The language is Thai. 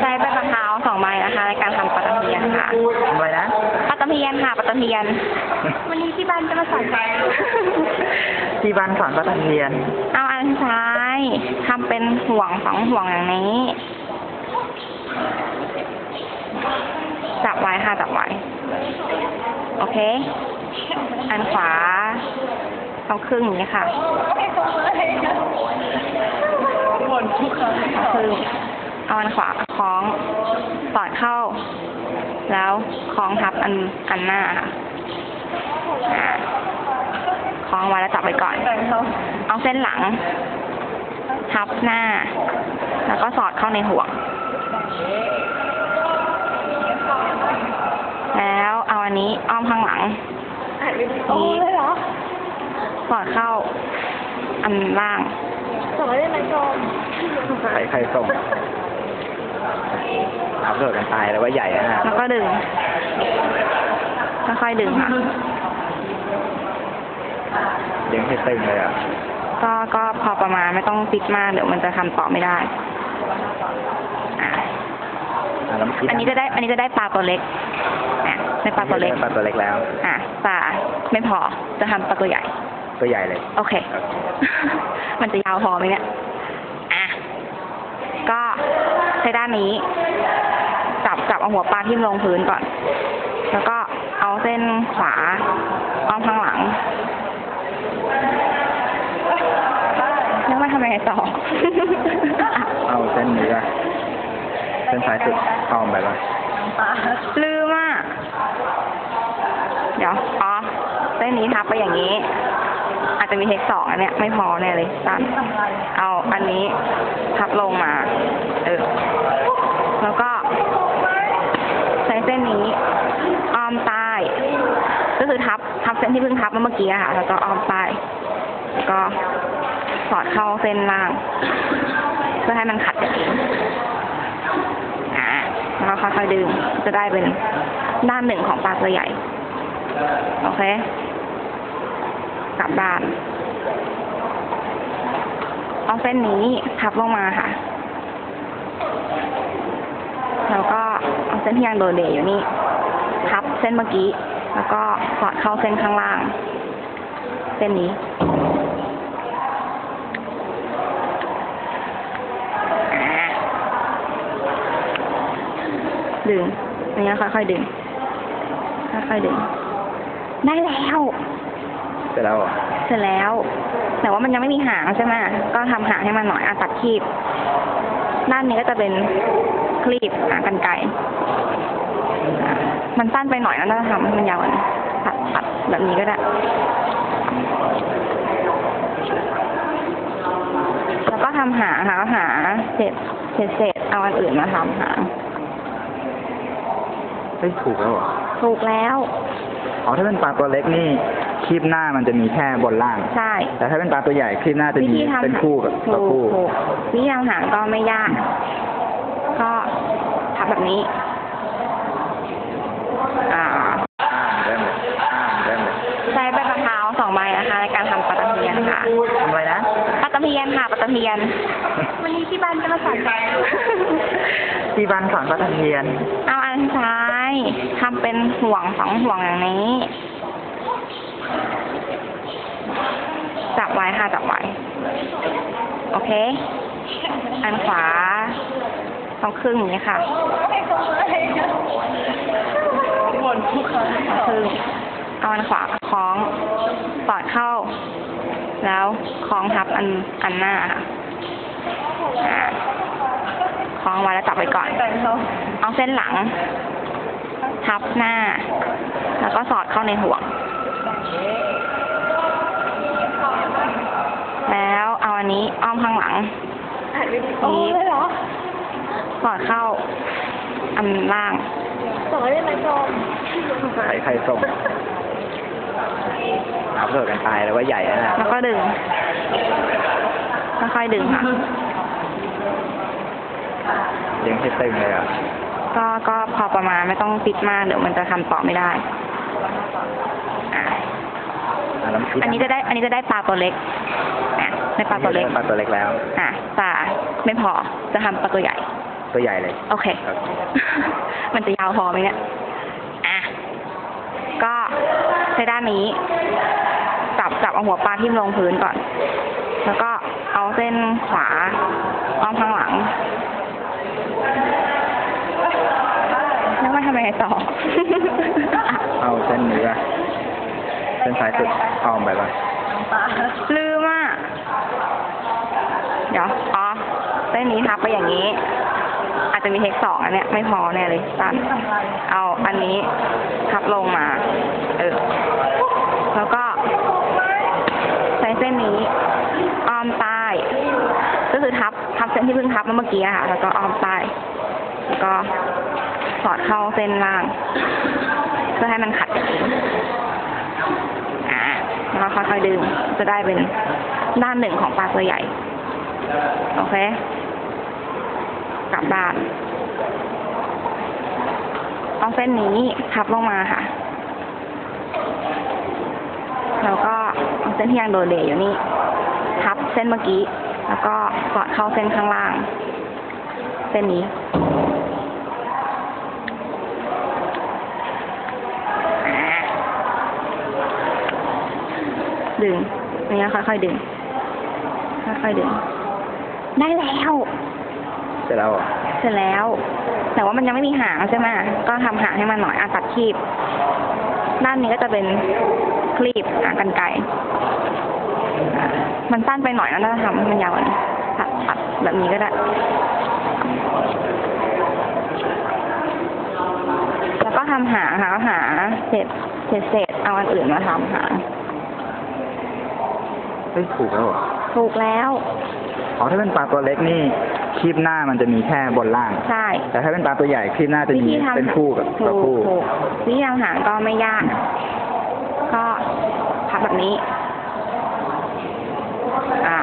ใช้ใบมะพร้าวสองใบนะคะในการทำปลาตะเพียนค่ะทำอะไรนะปลาตะเพียนค่ะปลาตะเพียน วันนี้ที่บ้านจะมาสอนที่บ้านสอนปลาตะเพียน เอาอันซ้ายทำเป็นห่วงสองห่วงอย่างนี้ จับไว้ค่ะจับไว้ โอเค อันขวาเอาครึ่งอย่างนี้ค่ะเอาครึ่ง เอาอันขวาคล้องสอดเข้า แล้วคล้องทับอันอันหน้าค่ะอ่าคล้องไว้แล้วจับไว้ก่อน เอาเส้นหลัง ทับหน้า แล้วก็สอดเข้าในห่วง แล้วเอาอันนี้อ้อมข้างหลังนี้สอดเข้า อันล่างใครใครส่ง เอาเกิดกันตายแล้วว่าใหญ่อะนะแล้วก็ดึงค่อยๆดึงค่ะยังให้ตึงเลยอะก็ก็พอประมาณไม่ต้องปิดมากเดี๋ยวมันจะทำต่อไม่ได้อะอะแล้วเมื่อกี้อันนี้จะได้ อันนี้จะได้ปลาตัวเล็กอะได้ปลาตัวเล็กปลาตัวเล็กแล้ว อะปลาไม่พอจะทำปลาตัวใหญ่ ตัวใหญ่เลย โอเคโอเคมันจะยาวพอไหมเนี่ยอะก็ใช้ด้านนี้ จับจับเอาหัวปลาที่มลงพื้นก่อน แล้วก็เอาเส้นขวาอ้อมข้างหลังแล้วมาทำยังไงต่อ เอาเส้นนี้ป่ะเส้นซ้ายสุดอ้อมไปป่ะลืมอะ เดี๋ยว อ๋อ เส้นนี้ทับไปอย่างนี้ อาจจะมีเทคสองอันเนี้ย ไม่พอแน่เลยสั้นเอาอันนี้ทับลงมา เออ แล้วก็ ใช้เส้นนี้ อ้อมใต้ก็คือทับทับเส้นที่เพิ่งทับมาเมื่อกี้อะค่ะแล้วก็อ้อมใต้ก็สอดเข้าเส้นล่าง เพื่อให้มันขัดกันเองอ่าแล้วค่อยๆดึงจะได้เป็นด้านหนึ่งของปลาตัวใหญ่ โอเค กลับด้าน เอาเส้นนี้ทับลงมาค่ะ แล้วก็เอาเส้นที่ยังโดดเด่นอยู่นี่ทับเส้นเมื่อกี้ แล้วก็สอดเข้าเส้นข้างล่าง เส้นนี้อ่าดึงอันนี้ค่อยๆดึง ค่อยๆดึง ได้แล้ว เสร็จแล้วเหรอเสร็จแล้ว แต่ว่ามันยังไม่มีหางใช่ไหมก็ทำหางให้มันหน่อยอะตัดคีบ ด้านนี้ก็จะเป็น คลีบหางกันไก่อะมันสั้นไปหน่อยแล้วน่าจะทำให้มันยาวกว่านี้ตัดตัดแบบนี้ก็ได้ แล้วก็ทำหางค่ะหาเศษเศษเศษเอาอันอื่นมาทำหางเฮ้ยถูกแล้วเหรอถูกแล้ว อ๋อถ้าเป็นปลาตัวเล็กนี่คลิปหน้ามันจะมีแค่บนล่าง ใช่ แต่ถ้าเป็นปลาตัวใหญ่คลิปหน้าจะวิมีธีทำเป็นคู่กับถูตัวกคู่ถูกวิธีทำหางก็ไม่ยาก ก็ทับแบบนี้ อ่าอ่านเริ่มเลยอ่านเริ่มเลยใช้ใบมะพร้าวสองใบนะคะ ในการทำปลาตะเพียนค่ะทำอะไรนะปลาตะเพียนค่ะปลาตะเพียน วันนี้ที่บ้านจะมาสอนที่บ้านสอนปลาตะเพียน เอาอันซ้ายทำเป็นห่วงสองห่วงอย่างนี้ จับไว้ค่ะจับไว้ โอเค อันขวาต้ องครึ่งอย่างนี้ค่ะเอาครึ่งเอาอันขวาคล้องสอดเข้า แล้วคล้องทับอันอันหน้าค่ะอ่าคล้องไว้แล้วจับไว้ก่อน เอาเส้นหลัง ทับหน้า แล้วก็สอดเข้าในห่วง แล้วเอาอันนี้อ้อมข้างหลังนี้สอ ดเข้า อันล่างใครใครส่งเอาเกิดกันตายแล้วว่าใหญ่อะนะแล้วก็ดึงค่อยๆดึงค่ะยังให้ตึงเลยอะก็ก็พอประมาณไม่ต้องปิดมากเดี๋ยวมันจะทำต่อไม่ได้อะอะแล้วเมื่อกี้อันนี้จะได้ อันนี้จะได้ปลาตัวเล็กอะได้ปลาตัวเล็กปลาตัวเล็กแล้ว อะปลาไม่พอจะทำปลาตัวใหญ่ ตตัวใหญ่เลย โอเค ครับ มันจะยาวพอไหมเนี่ย อะ ก็ใช้ด้านนี้ จับจับเอาหัวปลาทิ่มลงพื้นก่อน แล้วก็เอาเส้นขวาอ้อมข้างหลัง แล้วมาทำอะไรต่อ เอาเส้นนี้ป่ะเส้นซ้ายสุดอ้อมไปป่ะลืมอะ เดี๋ยว อ๋อ เส้นนี้ทับไปอย่างนี้อา จะมีเทคสองอันเนี้ยไม่พอแน่เลยสั้นเอาอันนี้ทับลงมา เออ แล้วก็ ใช้เส้นนี้อ้อมใต้ก็คือทับทับเส้นที่เพิ่งทับเมื่อกี้ค่ะ แล้วก็อ้อมใต้แล้วก็สอดเข้าเส้นล่าง เพื่อให้มันขัดอย่างนี้อ่าแล้วค่อยๆดึงจะได้เป็นด้านหนึ่งของปลาตัวใหญ่ โอเค ลับด้านเอาเส้นนี้ทับลงมาค่ะ แล้วก็เอาเส้นที่ยังโดดเด่อยู่นี่ทับเส้นเมื่อกี้ แล้วก็สอดเข้าเส้นข้างล่าง เส้นนี้ ดึงอันนี้ค่อยๆดึง ค่อยๆดึง ได้แล้ว เสร็จแล้วเหรอเสร็จแล้ว แต่ว่ามันยังไม่มีหางใช่ไหมก็ทำหางให้มันหน่อยอะตัดคีบ ด้านนี้ก็จะเป็นคลีบหางกันไกรอะมันสั้นไปหน่อยนะถ้าทำให้มันยาวกว่านี้ตัดตัดแบบนี้ก็ได้ แล้วก็ทำหางค่ะเอาหาเศษเศษเศษเอาอันอื่นมาทำหางเฮ้ยถูกแล้วเหรอถูกแล้ว อ๋อถ้าเป็นปลาตัวเล็กนี่ คีบหน้ามันจะมีแค่บนล่าง ใช่แต่ถ้าเป็นปลาตัวใหญ่คีบหน้าจะวิมีธีทำเป็นคู่กับถูตัวกคู่ ถูกวิธีทำหางก็ไม่ยาก ก็พับแบบนี้ อ่า